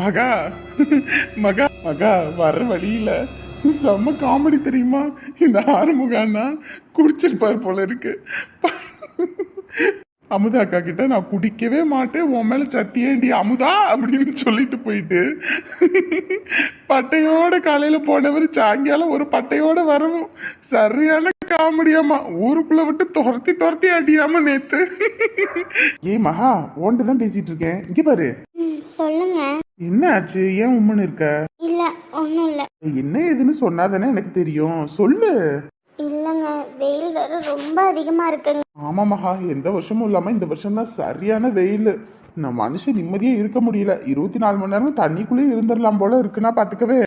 மகா மகா மகா வர வழியில. செம்ம காமெடி தெரியுமா? இந்த ஆறுமுகன்னா குடிச்சிருப்பார் போல இருக்கு. அமுதா அக்கா கிட்ட நான் குடிக்கவே மாட்டேன் உன் மேல சத்தியேண்டி அமுதா அப்படின்னு சொல்லிட்டு போயிட்டு பட்டையோட காலையில போனவர் சாயங்காலம் ஒரு பட்டையோட வரவும். சரியான காமெடியாமா ஊருக்குள்ள விட்டு துரத்தி துரத்தி அடியாம நேத்து. ஏ மகா ஓன்ட்டு தான் பேசிட்டு இருக்கேன். இங்க பாரு. சொல்லுங்க. என்ன ஆச்சு ஏன் உம்மன் இருக்க? இல்ல ஒன்றும் இல்லை. என்ன ஏதுன்னு சொன்னாதானே எனக்கு தெரியும். சொல்லு. இல்லைங்க வெயில் வேற ரொம்ப அதிகமா இருக்குங்க. ஆமா மகா எந்த வருஷமும் இல்லாம இந்த வருஷம் தான் சரியான வெயில். நான் மனுஷன் நிம்மதியா இருக்க முடியல. இருபத்தி நாலு மணி நேரம் தண்ணிக்குள்ளேயே இருந்துடலாம் போல இருக்குன்னா பாத்துக்கவே.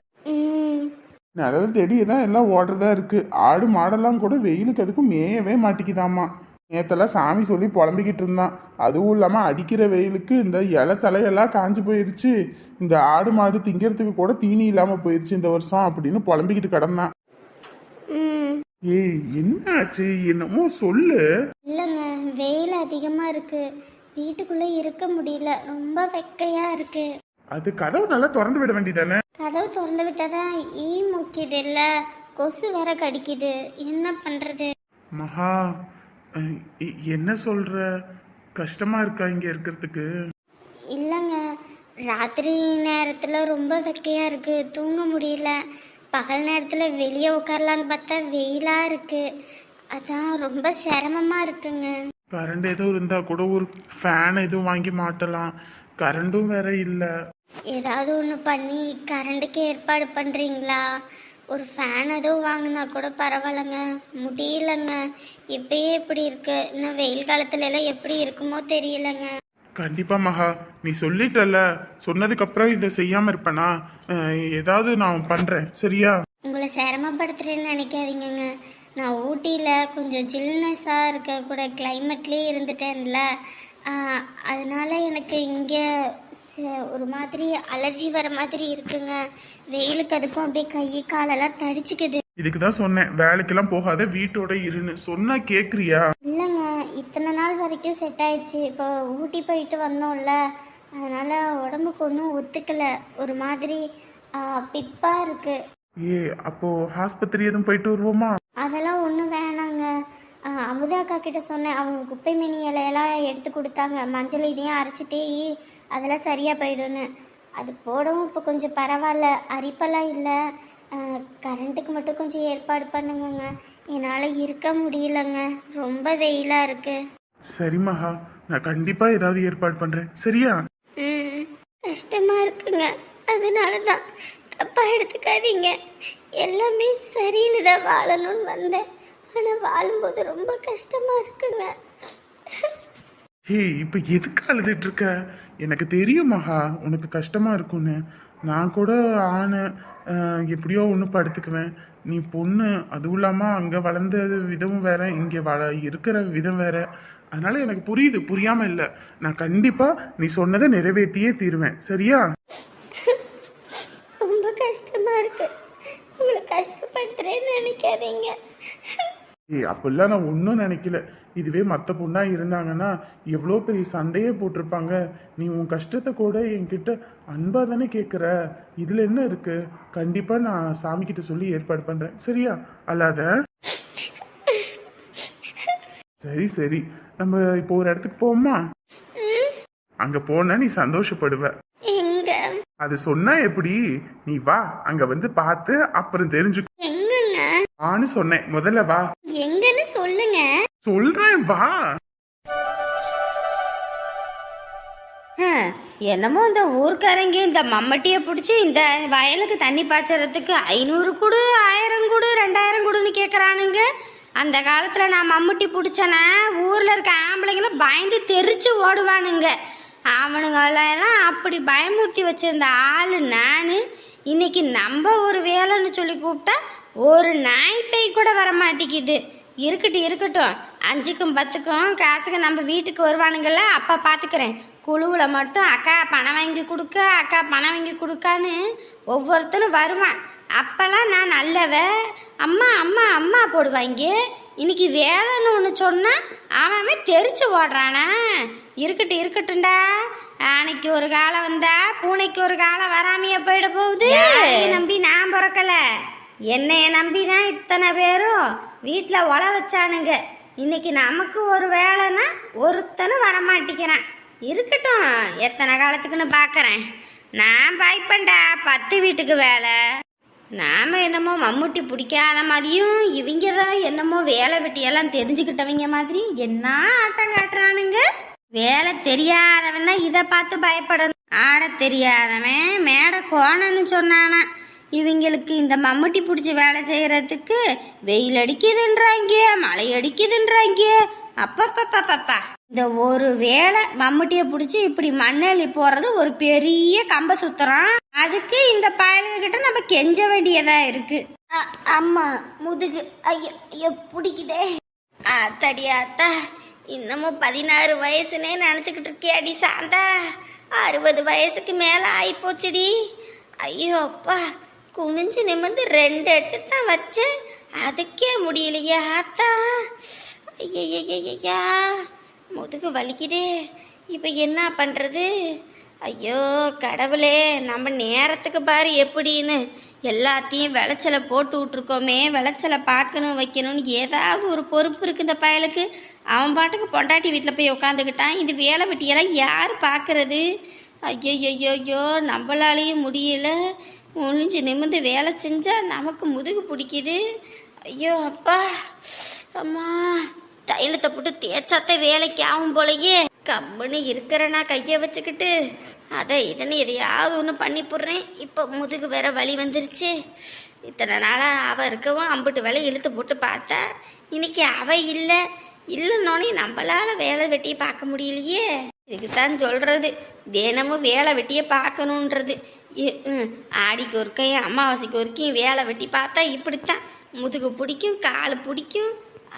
நிழல் தேடி தான் எல்லாம் ஓடுறதா இருக்கு. ஆடு மாடெல்லாம் கூட வெயிலுக்கு அதுக்கும் மேயவே மாட்டிக்குதாமா. நேத்தெல்லாம் சாமி சொல்லி புலம்பிக்கிட்டு இருந்தான். அதுவும் இல்லாமல் அடிக்கிற வெயிலுக்கு இந்த இலை தலையெல்லாம் காஞ்சு போயிருச்சு. இந்த ஆடு மாடு திங்கிறதுக்கு கூட தீனி இல்லாமல் போயிருச்சு இந்த வருஷம் அப்படின்னு புலம்பிக்கிட்டு கிடந்தான். ஏய் என்ன ஆச்சு என்னமோ சொல்லு. இல்லைங்க வெயில் அதிகமா இருக்கு. வீட்டுக்குள்ளே இருக்க முடியல. ரொம்ப வெக்கையா இருக்கு. அது கதவு நல்லா திறந்து விட வேண்டியதானே? கதவு திறந்து விட்டாதான் ஈ முக்கியது இல்ல? கொசு வேற கடிக்குது. என்ன பண்றது? மகா என்ன சொல்ற? கஷ்டமா இருக்கா இங்க இருக்கிறதுக்கு? இல்லைங்க. ராத்திரி நேரத்தில் ரொம்ப வெக்கையாக இருக்குது தூங்க முடியல. பகல் நேரத்தில் வெளியே உட்காரலான்னு பார்த்தா வெயிலாக இருக்குது அதான் ரொம்ப சிரமமாக இருக்குங்க. கரண்ட் எதுவும் இருந்தா கூட ஒரு ஃபேன் எதுவும் வாங்கி மாட்டலாம். கரண்டும் வேற இல்ல. ஏதாவது ஒன்று பண்ணி கரண்ட்டுக்கு ஏற்பாடு பண்ணுறீங்களா ஒரு ஃபேன் எதுவும் வாங்கினா கூட பரவாயில்லைங்க. முடியலங்க. இப்பயே இப்படி இருக்கு? இன்னும் வெயில் காலத்துல எல்லாம் எப்படி இருக்குமோ தெரியலங்க. கண்டிப்பா மகா. நீ சொல்லிட்டல சொன்னதுக்கு அப்புறம் இதை செய்யாம இருப்பேனா? ஏதாவது நான் பண்றேன். சரியா? உங்களை சிரமப்படுத்துறேன்னு நினைக்காதீங்கங்க. நான் ஊட்டியில் கொஞ்சம் ஜில்னஸாக இருக்க கூட கிளைமேட்லேயே இருந்துட்டேன்ல. அதனால எனக்கு இங்கே ஒரு மாதிரி அலர்ஜி வர மாதிரி இருக்குங்க. வெயிலுக்கு அதுக்கும் அப்படியே கை காலெல்லாம் தடிச்சுக்குது. இதுக்கு தான் சொன்னேன் வேலைக்கெல்லாம் போகாத வீட்டோட இருன்னு. சொன்னா கேக்குறியா? இல்லைங்க இத்தனை நாள் வரைக்கும் செட் ஆயிடுச்சு. இப்போ ஊட்டி போயிட்டு வந்தோம்ல அதனால உடம்புக்கு ஒன்றும் ஒத்துக்கல. ஒரு மாதிரி பிப்பாக இருக்குது ஏ அப்போ ஆஸ்பத்திரி எதுவும் போயிட்டு வருவோமா? அதெல்லாம் ஒன்றும் வேணாங்க. அமுதா அக்கா கிட்ட சொன்னேன் அவங்க குப்பை மினி இலையெல்லாம் எடுத்து கொடுத்தாங்க. மஞ்சள் இதையும் அரைச்சி தேயி அதெல்லாம் சரியாக போயிடும்னு. அது போடவும் இப்போ கொஞ்சம் பரவாயில்ல. அரிப்பெல்லாம் இல்லை. கரண்ட்டுக்கு மட்டும் கொஞ்சம் ஏற்பாடு பண்ணுங்கங்க. என்னால் இருக்க முடியலங்க. ரொம்ப வெயிலாக இருக்கு. சரி மகா நான் கண்டிப்பா ஏதாவது ஏற்பாடு பண்றேன். சரியா? ம் கஷ்டமாக இருக்குங்க. அதனால தான் தப்பாக எடுத்துக்காதீங்க. எல்லாமே சரின்னு தான் வாழணும்னு வந்தேன். ஆனால் வாழும்போது ரொம்ப கஷ்டமாக இருக்குங்க. ஏய் இப்போ எதுக்கு அழுதுட்டு இருக்க? எனக்கு தெரியும் மகா உனக்கு கஷ்டமா இருக்கும்னு. நான் கூட ஆணு எப்படியோ ஒன்று படுத்துக்குவேன். நீ பொண்ணு அதுவும் இல்லாமல் அங்கே வளர்ந்த விதமும் வேற இங்கே வள இருக்கிற விதம் வேற. அதனால எனக்கு புரியுது புரியாம இல்லை. நான் கண்டிப்பா நீ சொன்னதை நிறைவேற்றியே தீருவேன். சரியா? ரொம்ப கஷ்டமாக இருக்கு. உங்களை கஷ்டப்படுத்துறேன்னு நினைக்காதீங்க. ஏய் அப்படிலாம் நான் ஒன்றும் நினைக்கல. இதுவே மற்ற பொண்ணா இருந்தாங்கன்னா எவ்வளோ பெரிய சண்டையே போட்டிருப்பாங்க. நீ உன் கஷ்டத்தை கூட என்கிட்ட அன்பா தானே கேட்குற இதில் என்ன இருக்கு? கண்டிப்பாக நான் சாமி கிட்ட சொல்லி ஏற்பாடு பண்ணுறேன் சரியா? அல்லாத. சரி சரி. நம்ம இப்போ ஒரு இடத்துக்கு போவோமா? அங்க போனா நீ சந்தோஷப்படுவ. எங்க? அது சொன்னா எப்படி? நீ வா அங்க வந்து பார்த்து அப்புறம் தெரிஞ்சுக்கோ ஆன்னு சொன்னேன். முதல்ல வா. சொல்லுங்க சொல்றேன் வா. என்னமோ இந்த ஊர்க்காரங்க இந்த மம்மட்டியை பிடிச்சி இந்த வயலுக்கு தண்ணி பாய்ச்சறதுக்கு ஐநூறு குடு ஆயிரம் கொடு ரெண்டாயிரம் கொடுன்னு கேட்குறானுங்க அந்த காலத்தில் நான் மம்முட்டி பிடிச்சேன்னா ஊரில் இருக்க ஆம்பளைங்களும் பயந்து தெரிச்சு ஓடுவானுங்க. அவனுங்களெல்லாம் அப்படி பயமுறுத்தி வச்சிருந்த ஆள் நான் இன்னைக்கு நம்ம ஒரு வேலைன்னு சொல்லி கூப்பிட்டா ஒரு நாய்ப்பை கூட வர மாட்டேங்குது இருக்கட்டும் இருக்கட்டும். அஞ்சுக்கும் பத்துக்கும் காசுக்கு நம்ம வீட்டுக்கு வருவானுங்கள்ல அப்போ பார்த்துக்கிறேன் குழுவில் மட்டும் அக்கா பணம் வாங்கி கொடுக்க அக்கா பணம் வாங்கி கொடுக்கான்னு ஒவ்வொருத்தரும் வருவான். அப்போல்லாம் நான் நல்லவ. அம்மா அம்மா அம்மா போடுவாங்க இன்னைக்கு வேலைன்னு ஒன்று சொன்னால் அவன் தெரிச்சு ஓடுறானா. இருக்கட்டும் இருக்கட்டும்டா. அன்னைக்கு ஒரு காலம் வந்தா பூனைக்கு ஒரு காலம் வராமைய போயிட போகுது. நம்பி நான் பிறக்கல? என்னைய நம்பி தான் இத்தனை பேரும் வீட்டில் ஒல வச்சானுங்க. இன்னைக்கு நமக்கு ஒரு வேலைன்னா ஒருத்தனும் வரமாட்டிக்கிறான். இருக்கட்டும் எத்தனை காலத்துக்குன்னு பார்க்குறேன். நான் பாய்ப்பண்டா பத்து வீட்டுக்கு வேலை. நாம் என்னமோ மம்முட்டி பிடிக்காத மாதிரியும் இவங்க தான் என்னமோ வேலை வெட்டியெல்லாம் தெரிஞ்சுக்கிட்டவங்க மாதிரி என்ன ஆட்டம் காட்டுறானுங்க? வேலை தெரியாதவன் தான் இதை பார்த்து பயப்படணும். ஆட தெரியாதவன் மேடை கோணன்னு சொன்னானா. இவங்களுக்கு இந்த மம்முட்டி பிடிச்சி வேலை செய்கிறதுக்கு வெயில் அடிக்குதுன்றாங்க மழை அடிக்குதுன்றாங்க. அப்பப்பப்பப்பப்பா. இந்த ஒரு வேலை மம்முட்டியை பிடிச்சி இப்படி மண்ணெளி போறது ஒரு பெரிய கம்ப சுத்துறோம் அதுக்கு இந்த பயலுகிட்ட நம்ம கெஞ்ச வேண்டியதா இருக்கு. அம்மா முதுகு ஐயோ ஐயோ பிடிக்குதே. ஆத்தாடி ஆத்தா இன்னமும் பதினாறு வயசுனே நினச்சிக்கிட்டு இருக்கியாடி சாந்தா? அறுபது வயசுக்கு மேலே ஆயிப்போச்சுடி. ஐயோ அப்பா குனிஞ்சு நிமிர்ந்து ரெண்டு எட்டு தான் வச்சேன். அதுக்கே முடியலையா ஆத்தா. ஐயய்யா முதுகு வலிக்குதே. இப்போ என்ன பண்ணுறது ஐயோ கடவுளே நம்ம நேரத்துக்கு பாரு எப்படின்னு. எல்லாத்தையும் விளைச்சலை போட்டு விட்ருக்கோமே விளைச்சலை பார்க்கணும் வைக்கணும்னு ஏதாவது ஒரு பொறுப்பு இருக்குது இந்த பயலுக்கு. அவன் பாட்டுக்கு பொண்டாட்டி வீட்டில் போய் உட்காந்துக்கிட்டான் இது வேலை வெட்டியெல்லாம் யார் பார்க்கறது? ஐயோ நம்மளாலேயும் முடியல. முடிஞ்சு நிமிந்து வேலை செஞ்சால் நமக்கு முதுகு பிடிக்குது. ஐயோ அப்பா. அம்மா. தைலத்தை போட்டு தேய்ச்சாத்த வேலைக்கு ஆகும் போலயே. கம்முன்னு இருக்கிறனா கையை வச்சுக்கிட்டு. அதை இதனை எதையாவது ஒன்று பண்ணி போடுறேன். இப்போ முதுகு வேற வலி வந்துருச்சு. இத்தனை நாளாக அவள் இருக்கவும் அம்பிட்டு வேலை இழுத்து போட்டு பார்த்தா இன்னைக்கு அவ இல்லை. இல்லைன்னொன்னே நம்மளால் வேலை வெட்டி பார்க்க முடியலையே. இதுக்குத்தான் சொல்கிறது தினமும் வேலை வெட்டியை பார்க்கணுன்றது. ஆடிக்கு ஒருக்கையும் அமாவாசைக்கு ஒருக்கையும் வேலை வெட்டி பார்த்தா இப்படித்தான். முதுகு பிடிக்கும் கால் பிடிக்கும்.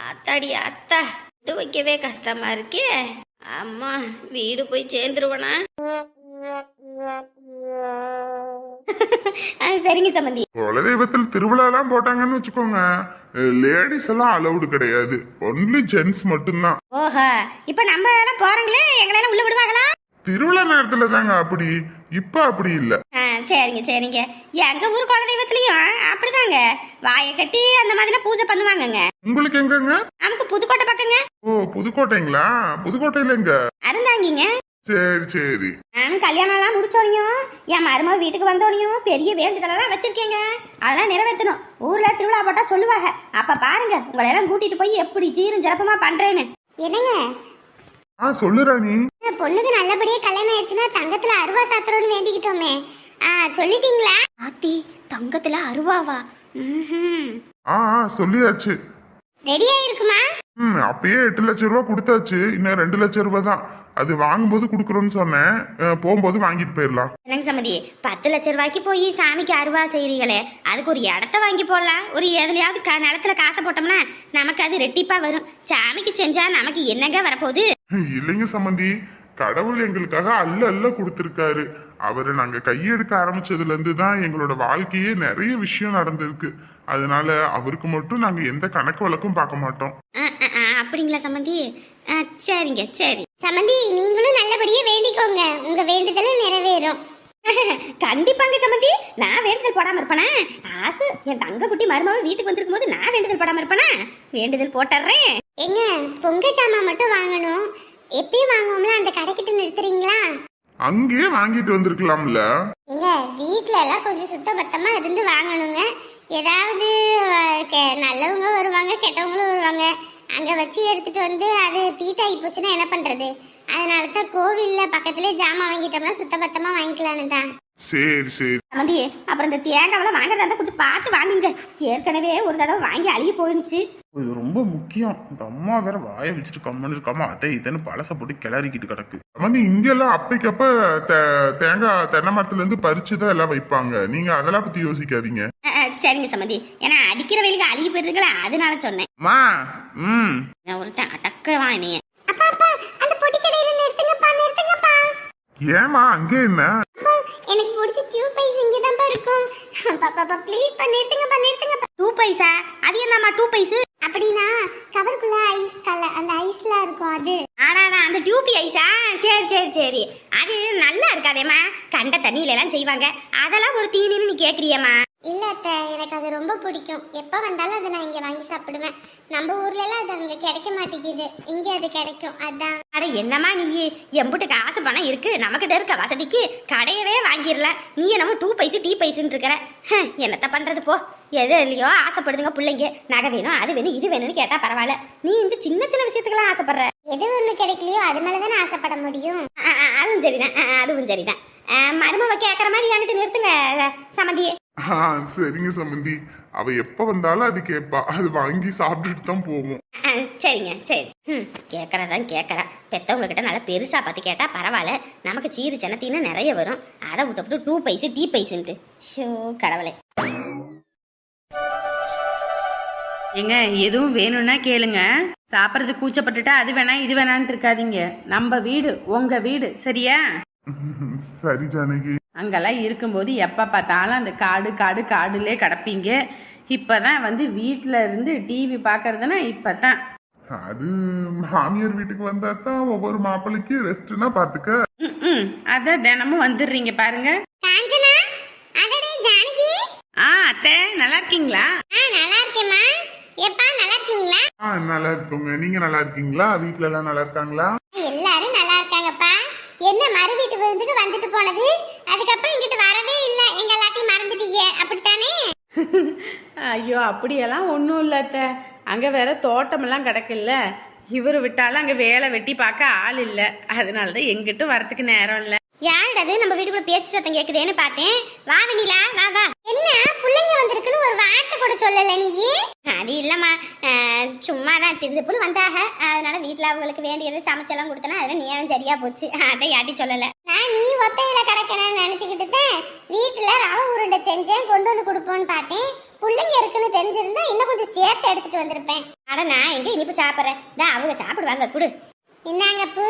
அத்தாடி அத்தா இது வைக்கவே கஷ்டமா இருக்கே. அம்மா வீடு போய் சேர்ந்துருவனா? சரிங்க தம்பந்தி குலதெய்வத்தில் திருவிழாலாம் போட்டாங்கன்னு வச்சுக்கோங்க. லேடிஸ் எல்லாம் அலௌடு கிடையாது. ஒன்லி ஜென்ஸ் மட்டும்தான். ஓஹோ இப்போ நம்ம எல்லாம் போறீங்களே எங்களெல்லாம் உள்ள விடுவாங்களா? திருவிழா நேரத்துல தாங்க அப்படி. இப்ப அப்படி இல்ல. சரிங்க சரிங்க. எங்க ஊர் குலதெய்வத்துலயும் அப்படிதாங்க. வாயை கட்டி அந்த மாதிரிலாம் பூஜை பண்ணுவாங்கங்க. உங்களுக்கு எங்கங்க? நமக்கு புதுக்கோட்டை பக்கங்க. ஓ புதுக்கோட்டைங்களா? புதுக்கோட்டையில எங்க? அருந்தாங்கிங்க. சரி சரி. நானும் கல்யாணம்லாம் முடிச்சோனையும் என் மருமக வீட்டுக்கு வந்தோனையும் பெரிய வேண்டுதலெல்லாம் வச்சிருக்கேங்க. அதெல்லாம் நிறைவேற்றணும். ஊர்ல திருவிழா போட்டா சொல்லுவாங்க. அப்ப பாருங்க உங்களை எல்லாம் கூட்டிட்டு போய் எப்படி சீரும் சிறப்புமா பண்றேன்னு. என்னங்க? ஆ சொல்லு ராணி. பொண்ணுக்கு நல்லபடியா கல்யாணம் ஆயிடுச்சுன்னா தங்கத்துல அருவா சாத்திரம்னு வேண்டிக்கிட்டோமே. ஆ சொல்லிட்டீங்களா? ஆத்தி தங்கத்துல அருவாவா? ம்ஹும். ஆ ஆ சொல்லியாச்சு. ரெடியா இருக்குமா ம் அப்பயே எட்டு லட்சம் ரூபா கொடுத்தாச்சு. இன்னும் ரெண்டு லட்சம் ரூபா தான். அது வாங்கும்போது கொடுக்குறோன்னு சொன்னேன். போகும்போது வாங்கிட்டு போயிடலாம். என்னங்க சம்மதி பத்து லட்ச ரூபாய்க்கு போய் சாமிக்கு அருவா செய்றீங்களே அதுக்கு ஒரு இடத்த வாங்கி போடலாம். ஒரு எதுலயாவது க நிலத்துல காசை போட்டோம்னா நமக்கு அது ரெட்டிப்பா வரும். சாமிக்கு செஞ்சா நமக்கு என்னங்க வரப்போகுது? இல்லைங்க சம்மந்தி. கடவுள் எங்களுக்காக அல்ல அல்ல கொடுத்துருக்காரு. அவரை நாங்க கையெடுக்க ஆரம்பிச்சதுல இருந்து தான் எங்களோட வாழ்க்கையே நிறைய விஷயம் நடந்திருக்கு. அதனால அவருக்கு மட்டும் நாங்க எந்த கணக்கு வழக்கும் பார்க்க மாட்டோம். ஆ, ஆ, ஆ, அப்படிங்களா சம்மந்தி ஆ, சரிங்க சரி. சமந்தி நீங்களும் நல்லபடியா வேண்டிக்கோங்க. உங்க வேண்டுதலும் நிறைவேறும். கண்டிப்பாங்க சம்மந்தி நான் வேண்டுதல் போடாம இருப்பேனா? ஆசு என் தங்க குட்டி மருமக வீட்டுக்கு வந்திருக்கும் போது நான் வேண்டுதல் போடாம இருப்பேனா? வேண்டுதல் போட்டுறேன். எங்க பொங்க சாமான் மட்டும் வாங்கணும். எப்பயும் வாங்குவோம்ல? அந்த கடைக்கிட்ட நிறுத்துறீங்களா? அங்கேயே வாங்கிட்டு வந்திருக்கலாம்ல. எங்க வீட்ல எல்லாம் கொஞ்சம் சுத்தபத்தமா இருந்து வாங்கணுங்க. ஏதாவது நல்லவங்க வருவாங்க கெட்டவங்களும் வருவாங்க. அங்க வச்சு எடுத்துட்டு வந்து அது தீட்டாகி போச்சுன்னா என்ன பண்றது? அதனால தான் கோவில்ல பக்கத்துலேயே ஜாமான் வாங்கிட்டோம்னா சுத்தபத்தமா வாங்கிக்கலான்னு தான். சரி சரி. சம்மந்தி அப்புறம் இந்த தேங்காவெல்லாம் வாங்குறதா இருந்தா கொஞ்சம் பார்த்து வாங்குங்க. ஏற்கனவே ஒரு தடவை வாங்கி அழுகி போயிடுச்சு இது ரொம்ப முக்கியம். இந்த அம்மா வேற வாயை வச்சுட்டு கம்மன்னு இருக்காம அதை இதுன்னு பழச போட்டு கிளறிக்கிட்டு கிடக்கு. வந்து இங்கெல்லாம் அப்பைக்கப்ப தேங்காய் தென்னை மரத்துல இருந்து பறிச்சு தான் எல்லாம் வைப்பாங்க. நீங்க அதெல்லாம் பத்தி யோசிக்காதீங்க. சரிங்க சம்மந்தி ஏன்னா அடிக்கிற வெயிலுக்கு அழுகி போயிருதுங்களா? அதனால சொன்னேன். மா ம். நான் ஒருத்தன் அடக்கவா என்னைய. அப்பா அப்பா அந்த பொட்டி கடையில நிறுத்துங்கப்பா நிறுத்துங்கப்பா. ஏமா அங்கே என்ன? பிடிச்ச டியூப் பைஸ் இங்கே தான் இருக்கும். அப்பா ப்ளீஸ் பா நிறுத்துங்கப்பா நிறுத்துங்கப்பா டூ பைசா அது என்னம்மா டூ பைசு அப்படின்னா கவருக்குள்ள ஐஸ் கல அந்த ஐஸ்லாம் இருக்கும் அது. ஆடாடா அந்த டியூபி ஐஸா சரி சரி சரி. அது நல்லா இருக்காதேம்மா. கண்ட தண்ணியில எல்லாம் செய்வாங்க. அதெல்லாம் ஒரு தீனின்னு நீ கேக்குறியம்மா. இல்ல அத்தை எனக்கு அது ரொம்ப பிடிக்கும். எப்போ வந்தாலும் அதை நான் இங்கே வாங்கி சாப்பிடுவேன். நம்ம ஊர்ல எல்லாம் அது அங்கே கிடைக்க மாட்டேங்குது. இங்கே அது கிடைக்கும். அதான். அட என்னம்மா நீ? எம்புட்டு காசு பணம் இருக்கு. நம்மகிட்ட இருக்க வசதிக்கு கடையவே வாங்கிடலாம் நீ என்னமோ டூ பைசு டீ பைசுன்னு இருக்கிற. என்னத்த பண்றது போ. எது இல்லையோ ஆசைப்படுதுங்க பிள்ளைங்க. நகை வேணும் அது வேணும் இது வேணும்னு கேட்டா பரவாயில்ல. நீ இந்த சின்ன சின்ன விஷயத்துக்கெல்லாம் ஆசைப்படுற. எது ஒன்று கிடைக்கலையோ அது மேலே தானே ஆசைப்பட முடியும். அதுவும் சரிதான். அதுவும் சரிதான். மருமவ கேட்குற மாதிரி என்கிட்ட நிறுத்துங்க சமந்தி. ஆ சரிங்க சம்மந்தி அவ எப்ப வந்தாலும் அது கேட்பா அது வாங்கி சாப்பிட்டுட்டு தான் போவோம். சரிங்க சரி. ம் கேட்குறதான் கேட்குறா பெத்தவங்க கிட்ட நல்லா பெருசாக பார்த்து கேட்டால் பரவாயில்ல. நமக்கு சீரு சின்னத்தின்னு நிறைய வரும். அதை விட்டு டூ பைசு டீ பைசுன்ட்டு. ஷோ கடவுளே. ஏங்க எதுவும் வேணும்னா கேளுங்க. சாப்பிட்றது கூச்சப்பட்டுட்டா அது வேணா இது வேணான்ட்டு இருக்காதீங்க. நம்ம வீடு உங்க வீடு சரியா? சரி ஜானகி. அங்கெல்லாம் இருக்கும்போது எப்போ பார்த்தாலும் அந்த காடு காடு காடுலே கிடப்பீங்க. இப்போதான் வந்து வீட்டில் இருந்து டிவி பார்க்கறதுனா இப்போ தான் அது மாமியார் வீட்டுக்கு வந்தா தான் ஒவ்வொரு மாப்பிள்ளைக்கு ரெஸ்ட்னா பாத்துக்க. ம் அதான் தினமும் வந்துடுறீங்க பாருங்க. காஞ்சனா? அடடே ஜானகி. ஆ அத்தை நல்லா இருக்கீங்களா? ஆ நல்லா இருக்கேம்மா. எப்பா நல்லா இருக்கீங்களா? ஆ நல்லா இருக்கோங்க. நீங்க நல்லா இருக்கீங்களா? வீட்ல எல்லாம் நல்லா இருக்காங்களா? எல்லாரும் நல்லா இருக்காங்கப்பா. என்ன மறு வீட்டு விருந்துக்கு வந்துட்டு போனது? அதுக்கப்புறம் இங்கிட்டு வரவே இல்லை. எங்க எல்லாத்தையும் மறந்துட்டீங்க. அப்படித்தானே? ஐயோ அப்படியெல்லாம் ஒன்றும் இல்லை அத்தை. அங்கே வேற தோட்டமெல்லாம் கிடக்குல்ல. இவர் விட்டாலும் அங்கே வேலை வெட்டி பார்க்க ஆள் இல்லை. அதனால தான் எங்கிட்ட வரத்துக்கு நேரம் இல்லை. யாருடது நம்ம வீட்டுக்குள்ள பேச்சு சத்தம் கேக்குதேன்னு பார்த்தேன். வா வெண்ணிலா வா வா. என்ன? பிள்ளைங்க வந்திருக்குன்னு ஒரு வார்த்தை கூட சொல்லல நீ? அது இல்லைம்மா. சும்மா தான் திருதுப்புன்னு வந்தாக. அதனால வீட்டில் அவங்களுக்கு வேண்டியதை சமைச்செல்லாம் கொடுத்தனா அதில் நேரம் சரியா போச்சு. அதை யாட்டி சொல்லலை. நான் நீ ஒத்தையில கிடக்கிறேன்னு நினைச்சுக்கிட்டு தான் வீட்டுல ரவை உருண்டை செஞ்சேன் கொண்டு வந்து கொடுப்போன்னு பார்த்தேன். பிள்ளைங்க இருக்குன்னு தெரிஞ்சிருந்தா இன்னும் கொஞ்சம் சேர்த்து எடுத்துட்டு வந்திருப்பேன். அட நான் எங்கே இனிப்பு சாப்பிட்றேன்? தான் அவங்க சாப்பிடுவாங்க கொடு. இந்தாங்க பூ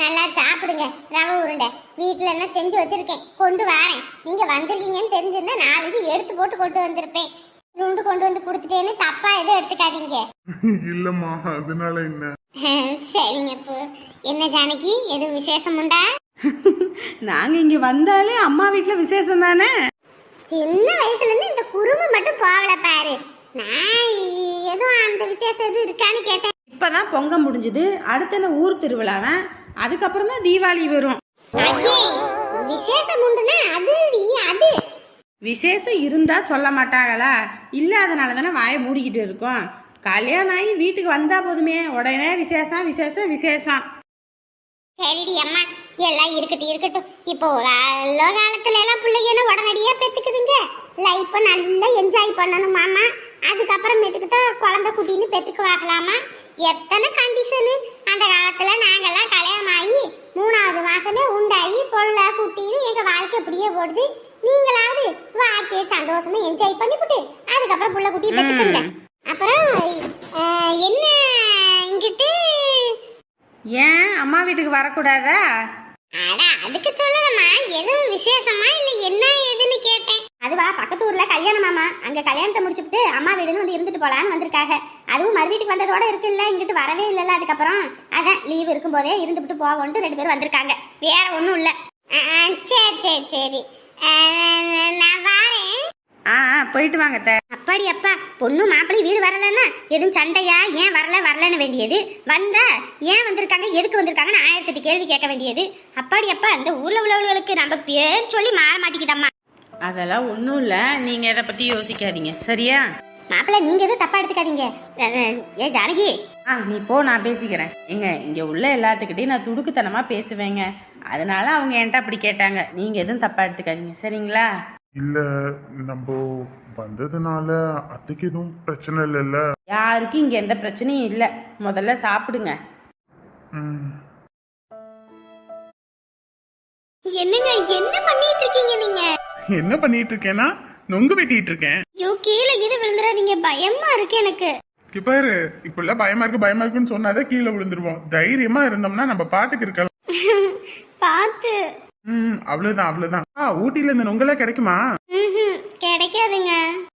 நல்லா சாப்பிடுங்க. ரவை உருண்டை. வீட்டில் என்ன செஞ்சு வச்சிருக்கேன். கொண்டு வரேன். நீங்க வந்திருக்கீங்கன்னு தெரிஞ்சிருந்தா நாலஞ்சு எடுத்து போட்டு கொண்டு வந்திருப்பேன். நுண்டு கொண்டு வந்து கொடுத்துட்டேன்னு தப்பா எதுவும் எடுத்துக்காதீங்க. இல்லம்மா அதனால என்ன? சரிங்க பூ. என்ன ஜானகி எதுவும் விசேஷம் உண்டா? நாங்கள் இங்கே வந்தாலே அம்மா வீட்டில் விசேஷம் தானே? சின்ன வயசுல இருந்து இந்த குறும்பு மட்டும் போகல பாரு. நான் எதுவும் அந்த விசேஷம் எதுவும் இருக்கான்னு கேட்டேன். இப்பதான் பொங்க முடிஞ்சுது. அடுத்த என்ன ஊர் திருவிழா தான் அதுக்கப்புறம் தான் தீபாவளி வரும். விசேஷம் உண்டுன்னா அது அது. விசேஷம் இருந்தா சொல்ல மாட்டாங்களா? இல்லாதனால தானே வாயை மூடிக்கிட்டு இருக்கோம். கல்யாணம் ஆகி வீட்டுக்கு வந்தா போதுமே. உடனே விசேஷம் விசேஷம் விசேஷம். சரிடி அம்மா எல்லாம் இருக்கட்டும் இருக்கட்டும். இப்போ நல்ல காலத்துல எல்லாம் பிள்ளைங்க என்ன உடனடியா பெத்துக்குதுங்க? லைஃப்பை நல்லா என்ஜாய் பண்ணணும் மாமா அதுக்கப்புறமேட்டுக்கு தான் குழந்தை குட்டின்னு பெத்துக்கு வாங்கலாமா எத்தனை கண்டிஷனு அந்த காலத்துல நாங்கெல்லாம் கல்யாணம் ஆகி மூணாவது மாசமே உண்டாகி பொருள குட்டின்னு எங்க வாழ்க்கை இப்படியே போடுது நீங்களாவது வாழ்க்கையை சந்தோஷமா என்ஜாய் பண்ணிவிட்டு அதுக்கப்புறம் புள்ள குட்டியை பெத்துக்குங்க. அப்புறம் என்ன இங்கிட்டு? ஏன் அம்மா வீட்டுக்கு வரக்கூடாதா? அட அதுக்கு சொல்லலம்மா. எதுவும் விசேஷமா இல்ல என்ன ஏதுன்னு கேட்டேன். அதுவா பக்கத்து ஊர்ல கல்யாணமாமா அங்க கல்யாணத்தை முடிச்சுட்டு அம்மா வீடுன்னு வந்து இருந்துட்டு போலான்னு வந்திருக்காங்க அதுவும் மறு வீட்டுக்கு வந்ததோட இருக்குல்ல இங்கிட்டு வரவே இல்லைல்ல அதுக்கப்புறம். அதான் லீவ் இருக்கும்போதே இருந்துவிட்டு போவோன்ட்டு ரெண்டு பேரும் வந்திருக்காங்க. வேற ஒன்றும் இல்லை. சரி சரி சரி. நான் வாரேன். ஆ போயிட்டு வாங்க. அப்பாடி அப்பா பொண்ணு மாப்பிள்ளை வீடு வரலன்னா எதுவும் சண்டையா ஏன் வரல வரலன்னு வேண்டியது? வந்தா ஏன் வந்திருக்காங்க எதுக்கு வந்திருக்காங்கன்னு ஆயிரத்தெட்டு கேள்வி கேட்க வேண்டியது. அப்பாடி அப்பா இந்த ஊர்ல உள்ளவர்களுக்கு நம்ம பேர் சொல்லி மாற மாட்டேங்குதம்மா அதெல்லாம் ஒன்றும் இல்லை. நீங்கள் இதை பற்றி யோசிக்காதீங்க. சரியா? மாப்பிள்ளை நீங்க எதுவும் தப்பா எடுத்துக்காதீங்க. ஏ ஜானகி. ஆ நீ போ நான் பேசிக்கிறேன். ஏங்க இங்கே உள்ள எல்லாத்துக்கிட்டையும் நான் துடுக்குத்தனமாக பேசுவேங்க. அதனால அவங்க என்கிட்ட அப்படி கேட்டாங்க. நீங்கள் எதுவும் தப்பாக எடுத்துக்காதீங்க. சரிங்களா? இல்ல நம்ம வந்ததுனால அத்தைக்கு எதுவும் பிரச்சனை இல்லைல்ல? யாருக்கும் இங்கே எந்த பிரச்சனையும் இல்லை. முதல்ல சாப்பிடுங்க. என்னங்க என்ன பண்ணிட்டு இருக்கீங்க நீங்க? என்ன பண்ணிட்டு இருக்கேன்னா நொங்கு வெட்டிட்டு இருக்கேன் ஐயோ கீழே கீழே விழுந்துடாதீங்க. பயமா இருக்கு எனக்கு. பாரு இப்பெல்லாம் பயமா இருக்கு பயமா இருக்குன்னு சொன்னாதான் கீழே விழுந்துருவோம். தைரியமா இருந்தோம்னா நம்ம பாட்டுக்கு இருக்கலாம். பார்த்து ம் அவ்வளவுதான் அவ்வளவுதான். ஆ ஊட்டில இந்த நொங்கெல்லாம் கிடைக்குமா? கிடைக்காதுங்க.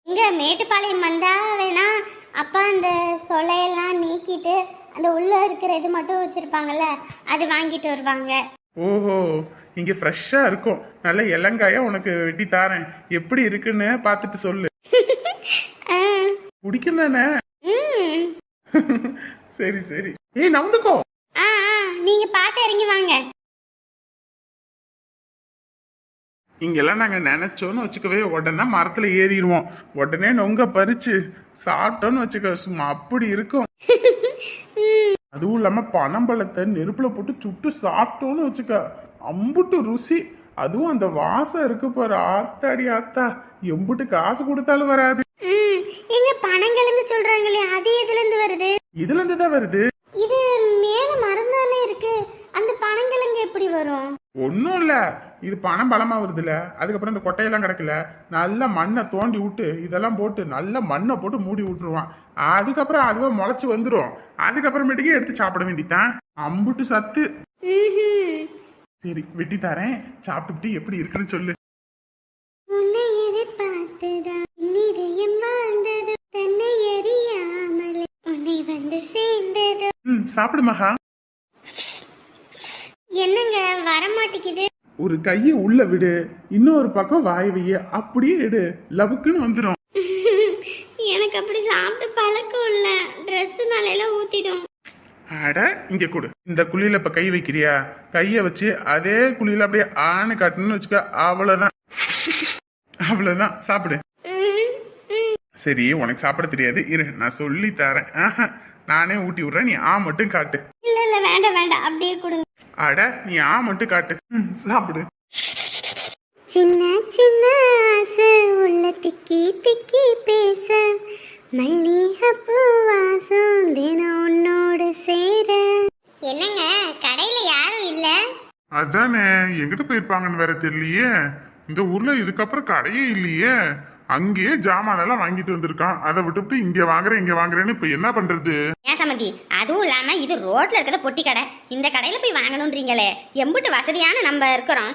இங்க மேட்டுப்பாளையம் வந்தா வேணா அப்பா அந்த சொலையெல்லாம் நீக்கிட்டு அந்த உள்ள இருக்கிற இது மட்டும் வச்சிருப்பாங்கல்ல அது வாங்கிட்டு வருவாங்க. ஓஹோ இங்க ஃப்ரெஷ்ஷா இருக்கும். நல்ல இளங்காயா உனக்கு வெட்டி தாரேன். எப்படி இருக்குன்னு பார்த்துட்டு சொல்லு. பிடிக்கும் தானே. சரி சரி. ஏய் நவுந்துக்கோ. நீங்க பார்த்து இறங்கி வாங்க. இங்கெல்லாம் நாங்க நினைச்சோன்னு வச்சுக்கவே உடனே மரத்துல ஏறிடுவோம். உடனே நொங்க பறிச்சு சாப்பிட்டோன்னு வச்சுக்க. சும்மா அப்படி இருக்கும். அதுவும் இல்லாம பனம்பழத்தை நெருப்புல போட்டு சுட்டு சாப்பிட்டோன்னு வச்சுக்க. அம்புட்டு ருசி. அதுவும் அந்த வாசம் இருக்கு பாரு ஆத்தாடி ஆத்தா. எம்புட்டு காசு கொடுத்தாலும் வராது. எங்க பனங்கிழங்கு சொல்றாங்களே அது எதுல இருந்து வருது? இதுல இருந்து தான் வருது. இது மேல மரம் தானே இருக்கு. அந்த பனங்கிழங்கு எப்படி வரும்? ஒன்றும் இல்லை. இது பணம் பலமா வருதுல்ல அதுக்கப்புறம் இந்த கொட்டையெல்லாம் கிடக்கல. நல்ல மண்ணை தோண்டி விட்டு இதெல்லாம் போட்டு நல்ல மண்ணை போட்டு மூடி விட்டுருவான். அதுக்கப்புறம் அதுவே முளைச்சி வந்துடும் அதுக்கப்புறமேட்டுக்கே எடுத்து சாப்பிட வேண்டியதான் அம்புட்டு சத்து. சரி வெட்டி தரேன். சாப்பிட்டுட்டு எப்படி இருக்குன்னு சொல்லு. உன்னை எதிர்பார்த்துதான் இதயம் வாழ்ந்தது தன்னை அறியாமலே உன்னை வந்து சேர்ந்தது. ம் சாப்பிடு மகா. என்னங்க வரமாட்டேங்குது. ஒரு கையை உள்ள விடு. இன்னொரு பக்கம் வாய் வைய. அப்படியே எடு. லவுக்குன்னு வந்துடும் எனக்கு அப்படி சாப்பிட்டு பழக்கம் இல்ல. ட்ரெஸ் நாளையில ஊத்திடும். அட இங்க கொடு. இந்த குழியில இப்ப கை வைக்கிறியா? கைய வச்சு அதே குழியில அப்படியே ஆணு காட்டணும்னு வச்சுக்க அவ்வளவுதான். அவ்வளவுதான். சாப்பிடு. சரி உனக்கு சாப்பிட தெரியாது. இரு நான் சொல்லி தரேன். நானே ஊட்டி விடுறேன். நீ ஆ மட்டும் காட்டு. இல்ல இல்ல வேண்டாம் வேண்டாம். அப்படியே கொடுங்க அட நீ ஆ மட்டும் காட்டு. சாப்பிடு. சின்ன சின்ன ஆசை. உள்ள திக்கி திக்கி பேச. மல்லிகைப்பூ வாசம் தினம் உன்னோடு சேர என்னங்க கடையில யாரும் இல்ல? அதானே எங்கிட்ட போயிருப்பாங்கன்னு வேற தெரியலையே. இந்த ஊர்ல இதுக்கப்புறம் கடையே இல்லையே. அங்கேயே ஜாமான் எல்லாம் வாங்கிட்டு வந்திருக்கான். அதை விட்டுவிட்டு இங்க வாங்குறேன் இங்க வாங்குறேன்னு இப்ப என்ன பண்றது? ஏன் சம்மந்தி அதுவும் இல்லாம இது ரோட்ல இருக்கிற பொட்டி கடை. இந்த கடையில போய் வாங்கணுன்றீங்களே எம்புட்டு வசதியான நம்ம இருக்கிறோம்?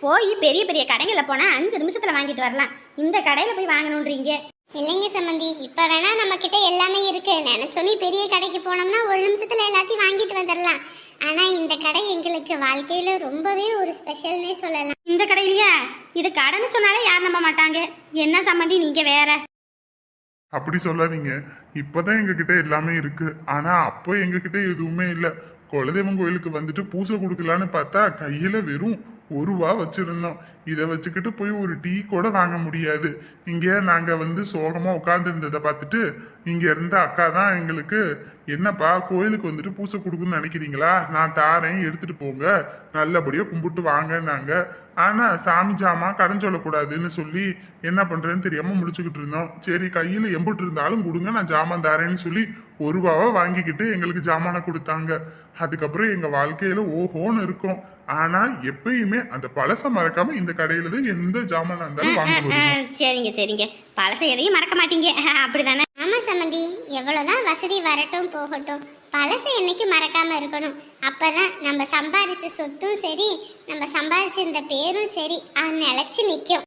போய் பெரிய பெரிய கடைகளில் போனா அஞ்சு நிமிஷத்துல வாங்கிட்டு வரலாம். இந்த கடையில போய் வாங்கணுன்றீங்க இல்லைங்க சம்மந்தி இப்ப வேணா நம்ம கிட்ட எல்லாமே இருக்கு. நினைச்சோனி பெரிய கடைக்கு போனோம்னா ஒரு நிமிஷத்துல எல்லாத்தையும் வாங்கிட்டு வந்துடலாம் ஆனா இந்த கடை எங்களுக்கு வாழ்க்கையில ரொம்பவே ஒரு ஸ்பெஷல்னே சொல்லலாம். இந்த கடையிலயா? இது கடைன்னு சொன்னாலே யார் நம்ப மாட்டாங்க? என்ன சம்மந்தி நீங்க வேற? அப்படி சொல்லாதீங்க. இப்பதான் எங்க கிட்ட எல்லாமே இருக்கு. ஆனா அப்போ எங்க கிட்ட எதுவுமே இல்ல. குலதெய்வம் கோயிலுக்கு வந்துட்டு பூசை கொடுக்கலான்னு பார்த்தா கையில வெறும் ஒரு ரூபா இதை வச்சுக்கிட்டு போய் ஒரு டீ கூட வாங்க முடியாது. இங்கே நாங்கள் வந்து சோகமாக உட்காந்துருந்ததை பார்த்துட்டு இங்கே இருந்த அக்கா தான் எங்களுக்கு என்னப்பா கோயிலுக்கு வந்துட்டு பூசை கொடுக்குன்னு நினைக்கிறீங்களா? நான் தாரேன் எடுத்துகிட்டு போங்க. நல்லபடியாக கும்பிட்டு வாங்கன்னாங்க. ஆனால் சாமி ஜாமா கடன் சொல்லக்கூடாதுன்னு சொல்லி என்ன பண்ணுறதுன்னு தெரியாமல் முடிச்சுக்கிட்டு இருந்தோம். சரி கையில் எம்பிட்டு இருந்தாலும் கொடுங்க நான் ஜாமான் தரேன்னு சொல்லி ஒரு ரூபாவை வாங்கிக்கிட்டு எங்களுக்கு ஜாமானை கொடுத்தாங்க. அதுக்கப்புறம் எங்கள் வாழ்க்கையில் ஓஹோன்னு இருக்கும். ஆனா எப்பயுமே அந்த பழச மறக்காம இந்த கடையில தான் எந்த ஜாமானா இருந்தாலும் வாங்க சரிங்க சரிங்க. பழசை எதையும் மறக்க மாட்டீங்க. அப்படிதானே? ஆமா சம்மந்தி. எவ்வளவுதான் வசதி வரட்டும் போகட்டும். பழசை என்னைக்கு மறக்காம இருக்கணும். அப்பதான் நம்ம சம்பாதிச்ச சொத்தும் சரி நம்ம சம்பாதிச்ச இந்த பேரும் சரி நிலைச்சு நிக்கும்.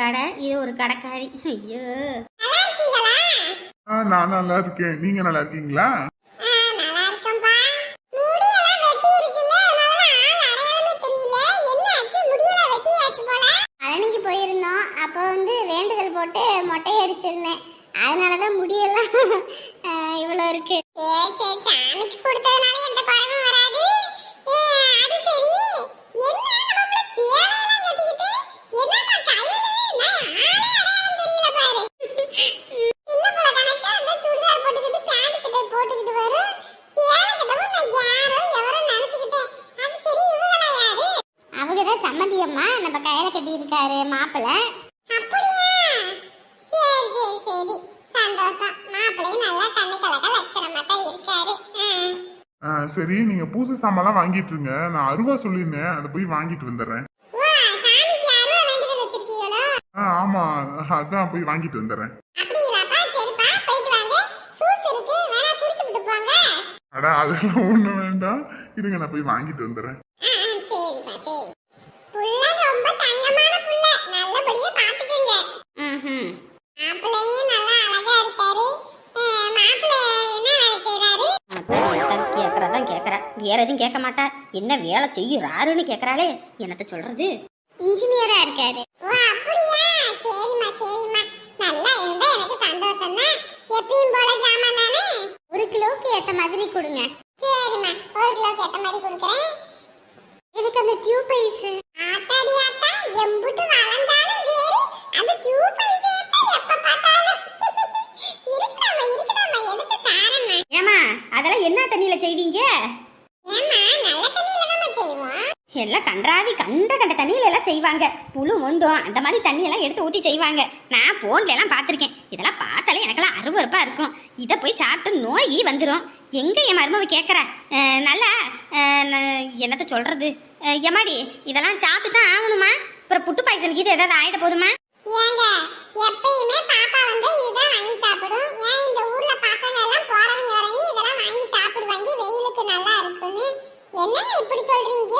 கடை இது ஒரு கடைக்காரி. ஐயோ. ஆ, நான் நல்லா இருக்கேன். நீங்க நல்லா இருக்கீங்களா? போயிருந்தோம். அப்போ வந்து வேண்டுதல் போட்டு மொட்டை அடிச்சிருந்தேன். அதனாலதான் முடியெல்லாம் அஹ், இவ்வளோ இருக்கு. சாமிக்கு கொடுத்ததுனால எந்த குறைவும் வராது அது சரி என்ன நம்ம சேலையெல்லாம் கட்டிக்கிட்டு என்னப்பா கையில நான் ஆளே அடையாளம் தெரியல பாரு சின்ன புள்ள கணக்கு அந்த சுடிதார் போட்டுக்கிட்டு பேண்ட் சட்டை போட்டுக்கிட்டு வரும் சேலை கட்டவும் நான் யாரோ எவரோ நினைச்சுக்கிட்டேன் அது சரி இவங்களா யாரு அவங்க தான் சம்மந்தி அம்மா நம்ம கையில கட்டி இருக்காரு மாப்பிள்ளை அப்படியா சரி சரி சரி சந்தோஷம் மாப்பிள்ளையும் நல்லா கண்ணு கலக்க லட்சணமா தான் இருக்காரு ஆ, சரி நீங்க பூசை சாமான்லாம் வாங்கிட்டு இருங்க. நான் அருவா சொல்லியிருந்தேன். அதை போய் வாங்கிட்டு வந்துடுறேன். வா சாமிக்கு யாரும் வேண்டுதல் வச்சிருக்கீங்களோ? ஆ ஆமா. அதான் போய் வாங்கிட்டு வந்துடுறேன். அப்படிங்களாப்பா சரிப்பா போயிட்டு வாங்க. சூஸ் இருக்கு. அட அதெல்லாம் ஒண்ணு வேண்டாம். இருங்க நான் போய் வாங்கிட்டு வந்துடுறேன். ஆ, ஆ, சரிப்பா சரி. புள்ள ரொம்ப தங்கமான புள்ள. நல்லபடியா பாத்துக்கங்க. ம் மாப்பிள்ளையும் நல்லா அழகா இருக்காரு. வேற எதுவும் கேட்க மாட்டா. என்ன வேலை செய்யுறாருன்னு கேட்கறாளே என்னத்த சொல்றது? இன்ஜினியரா இருக்காரு. ஒரு கிலோக்கு ஏத்த மாதிரி கொடுங்க. சரிம்மா ஒரு கிலோக்கு ஏத்த மாதிரி கொடுக்குறேன். எனக்கு அந்த டியூப் ஐஸ். ஆத்தாடி ஆத்தா எம்புட்டு வளர்ந்தாலும் சரி அந்த டியூப் ஐஸ் எப்ப பார்த்தாலும். இருக்கடாமா இருக்கடாமா எடுத்து தாரம்மா. ஏமா அதெல்லாம் என்ன தண்ணியில செய்வீங்க? எல்லாம் கன்றாவி கண்ட கண்ட தண்ணியில எல்லாம் செய்வாங்க. புழு மொண்டும் அந்த மாதிரி தண்ணியெல்லாம் எடுத்து ஊற்றி செய்வாங்க. நான் ஃபோன்ல எல்லாம் பார்த்துருக்கேன். இதெல்லாம் பார்த்தாலே எனக்கெல்லாம் அருவருப்பாக இருக்கும். இதை போய் சாப்பிட்டு நோய் வந்துடும் எங்கே என் மருமவ கேட்குறா நல்லா என்னத்த சொல்கிறது எமாடி இதெல்லாம் சாப்பிட்டு தான் ஆகணுமா? அப்புறம் புட்டு பாய்சனுக்கு இது ஏதாவது ஆகிட போதுமா? ஏங்க எப்பயுமே பாப்பா வந்து இதுதான் வாங்கி சாப்பிடும். ஏன் இந்த ஊர்ல பசங்க எல்லாம் போறவங்க வரவங்க இதெல்லாம் வாங்கி சாப்பிடுவாங்க வெயிலுக்கு நல்லா இருக்குன்னு என்னங்க இப்படி சொல்றீங்க?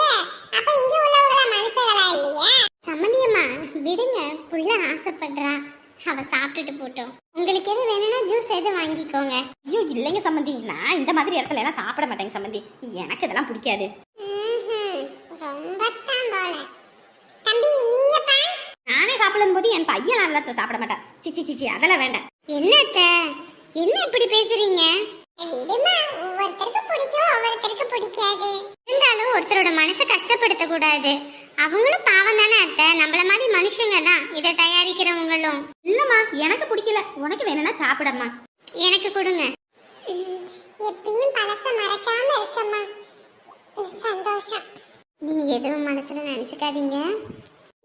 அப்ப இங்க உள்ளவங்கள மனுஷங்களா இல்லையா? சம்மந்தியம்மா விடுங்க புள்ள ஆசைப்படுறா. அவ சாப்பிட்டுட்டு போட்டோம். உங்களுக்கு எது வேணும்னா ஜூஸ் எது வாங்கிக்கோங்க. ஐயோ இல்லைங்க சம்மந்தி. நான் இந்த மாதிரி இடத்துல எல்லாம் சாப்பிட மாட்டேங்க சம்மந்தி. எனக்கு இதெல்லாம் பிடிக்காது. ரொம்ப தான் போல. தம்பி நீங்கப்பா நானே சாப்பிடும் போது என் பையன் நல்லா சாப்பிட மாட்டான். சிச்சி சிச்சி அதெல்லாம் வேண்டாம். என்னத்த? என்ன இப்படி பேசுறீங்க? விடுமா ஒவ்வொருத்தருக்கு பிடிக்கும் ஒவ்வொருத்தருக்கு பிடிக்காது. இருந்தாலும் ஒருத்தரோட மனசை கஷ்டப்படுத்த கூடாது அவங்களும் பாவம் தானே அத்தை. நம்மள மாதிரி மனுஷங்க தான் இதை தயாரிக்கிறவங்களும். இல்லம்மா எனக்கு பிடிக்கல. உனக்கு வேணும்னா சாப்பிடம்மா. எனக்கு கொடுங்க. எப்பயும் பழச மறக்காம இருக்கம்மா. சந்தோஷம். நீங்க எதுவும் மனசுல நினைச்சுக்காதீங்க.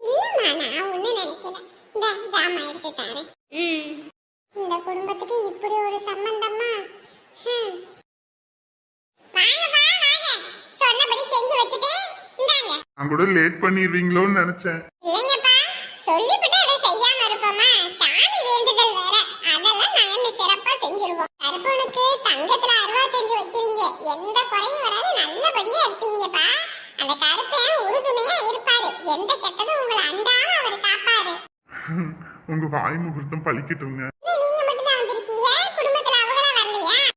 இல்லம்மா நான் ஒண்ணும் நினைக்கல. இந்த ஜாமா எடுத்து தரேன். இந்த குடும்பத்துக்கு இப்படி ஒரு சம்பந்தமா ஹம். வாங்கப்பா வாங்க சொன்னபடி செஞ்சு வச்சுட்டேன் இந்தாங்க நான் கூட லேட் பண்ணிடுவீங்களோன்னு நினைச்சேன். இல்லைங்கப்பா சொல்லிவிட்டு அதை செய்யாம இருப்போமா? சாமி வேண்டுதல் வேற. அதெல்லாம் நாங்க சிறப்பா செஞ்சிருவோம். கருப்பனுக்கு தங்கத்துல அருவா செஞ்சு வைக்கிறீங்க. எந்த குறையும் வராது. நல்லபடியா இருப்பீங்கப்பா. அந்த கருப்பன் உறுதுணையா இருப்பாரு. எந்த கெட்டதும் உங்களை அண்டாம அவர் காப்பாரு. உங்க வாய் முகூர்த்தம் பழிக்கட்டுங்க.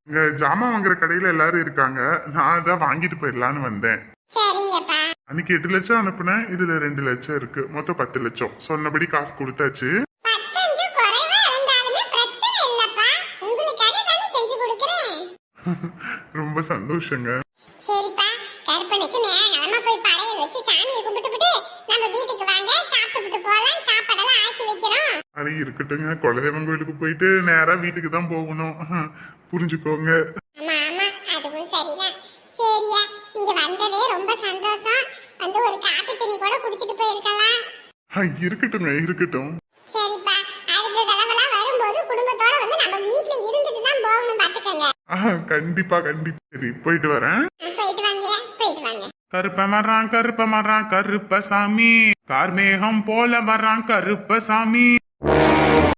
இங்க ஜாமான் வாங்குற கடையில எல்லாரும் இருக்காங்க. நான் அதான் வாங்கிட்டு போயிடலான்னு வந்தேன். சரிங்கப்பா. அன்னைக்கு எட்டு லட்சம் அனுப்புனேன் இதுல ரெண்டு லட்சம் இருக்கு. மொத்தம் பத்து லட்சம். சொன்னபடி காசு கொடுத்தாச்சு. ரொம்ப சந்தோஷங்க. சரிப்பா. கருப்பனுக்கு நேரங்களமா போய் படையல் வச்சு சாமியை கும்பிட்டுவிட்டு நம்ம வீட்டுக்கு வாங்க. சாப்பிட்டுட்டு போலாம். சாப்பாடெல்லாம் ஆக்கி வைக்கிறோம் அது இருக்கட்டுங்க. குலதெய்வம் கோயிலுக்கு போயிட்டு நேரா வீட்டுக்கு தான் போகணும். புரிஞ்சுக்கோங்க ஆமா ஆமா அதுவும் சரிதான் சரியா நீங்க வந்ததே ரொம்ப சந்தோஷம் வந்து ஒரு காப்பி தண்ணி கூட குடிச்சிட்டு போயிருக்கலாம் ஆ, இருக்கட்டுங்க இருக்கட்டும். சரிப்பா. அடுத்த தடவைலாம் வரும்போது குடும்பத்தோட வந்து நம்ம வீட்ல இருந்துட்டு தான் போகணும் பாத்துக்கோங்க. ஆ கண்டிப்பா கண்டிப்பா. சரி போயிட்டு வரேன். போயிட்டு வாங்க போயிட்டு வாங்க. கருப்ப வர்றான் கருப்ப வர்றான் கருப்பசாமி. கார்மேகம் போல வர்றான் கருப்பசாமி.